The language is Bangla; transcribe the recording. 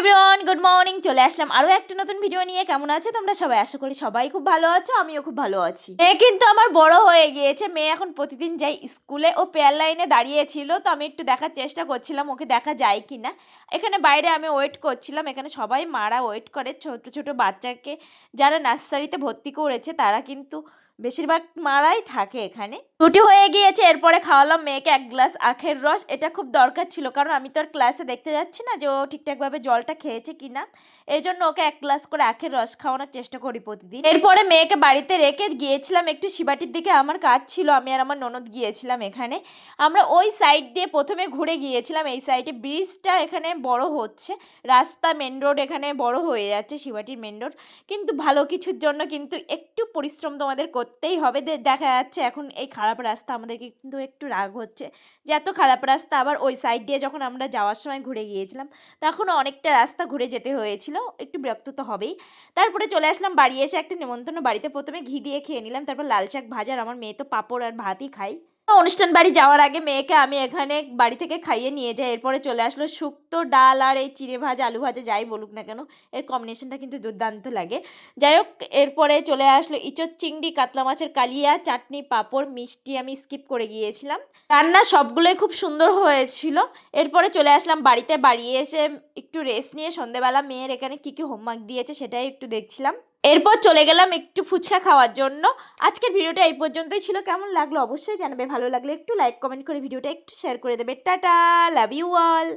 এভরিওয়ান গুড মর্নিং চলে আসলাম আরও একটা নতুন ভিডিও নিয়ে। কেমন আছো তোমরা সবাই? আশা করি সবাই খুব ভালো আছো, আমিও খুব ভালো আছি। মেয়ে কিন্তু আমার বড় হয়ে গিয়েছে। মেয়ে এখন প্রতিদিন যাই স্কুলে ও পেয়ার লাইনে দাঁড়িয়েছিল, তো আমি একটু দেখার চেষ্টা করছিলাম, ওকে দেখা যায় কি না এখানে বাইরে আমি ওয়েট করছিলাম, এখানে সবাই মারা ওয়েট করে। ছোট ছোট বাচ্চাকে যারা নার্সারিতে ভর্তি করেছে, তারা কিন্তু বেশিরভাগ মারাই থাকে এখানে। ছুটি হয়ে গিয়েছে, এরপরে খাওয়ালাম মেয়েকে এক গ্লাস আখের রস। এটা খুব দরকার ছিল, কারণ আমি তো আর ক্লাসে দেখতে যাচ্ছি না যে ও ঠিকঠাকভাবে জলটা খেয়েছে কিনা। এই জন্য ওকে এক গ্লাস করে আখের রস খাওয়ানোর চেষ্টা করি প্রতিদিন। এরপরে মেয়েকে বাড়িতে রেখে গিয়েছিলাম একটু শিবাটির দিকে। আমার কাজ ছিল, আমি আর আমার ননদ গিয়েছিলাম এখানে। আমরা ওই সাইড দিয়ে প্রথমে ঘুরে গিয়েছিলাম, এই সাইডে ব্রিজটা এখানে বড় হচ্ছে। রাস্তা মেন রোড এখানে বড় হয়ে যাচ্ছে, শিবাটির মেন রোড কিন্তু ভালো কিছুর জন্য কিন্তু একটু পরিশ্রম তোমাদের করতেই হবে। দেখা যাচ্ছে এখন এই খারাপ রাস্তা আমাদেরকে কিন্তু একটু রাগ হচ্ছে। যে এত খারাপ রাস্তা আবার ওই সাইড দিয়ে যখন আমরা যাওয়ার সময় ঘুরে গিয়েছিলাম তখন অনেকটা রাস্তা ঘুরে যেতে হয়েছিল, একটু বিরক্ত তো হবেই। তারপরে চলে আসলাম বাড়ি এসে একটা নেমন্তন্ন বাড়িতে প্রথমে ঘি দিয়ে খেয়ে নিলাম, তারপর লাল শাক ভাজার, আমার মেয়ে তো পাঁপড় আর ভাতই খাই অনুষ্ঠান বাড়ি যাওয়ার আগে মেয়েকে আমি এখানে বাড়ি থেকে খাইয়ে নিয়ে যাই। এরপরে চলে আসলো শুক্তো ডাল আর এই চিড়ে ভাজা, আলু ভাজা, যাই বলুক না কেন, এর কম্বিনেশনটা কিন্তু দুর্দান্ত লাগে। যাই হোক, এরপরে চলে আসলো ইঁচড় চিংড়ি, কাতলা মাছের কালিয়া, চাটনি, পাঁপড়, মিষ্টি আমি স্কিপ করে গিয়েছিলাম। রান্না সবগুলোই খুব সুন্দর হয়েছিল। এরপরে চলে আসলাম বাড়িতে বাড়ি এসে একটু রেস্ট নিয়ে সন্ধেবেলা মেয়ের এখানে কী কী হোমওয়ার্ক দিয়েছে সেটাই একটু দেখছিলাম। এরপর চলে গেলাম একটু ফুচকা খাওয়ার জন্য। আজকের ভিডিওটা এই পর্যন্তই ছিল। কেমন লাগল অবশ্যই জানাবে। ভালো লাগলে একটু লাইক কমেন্ট করে ভিডিওটা একটু শেয়ার করে দেবে। টাটা! Love you all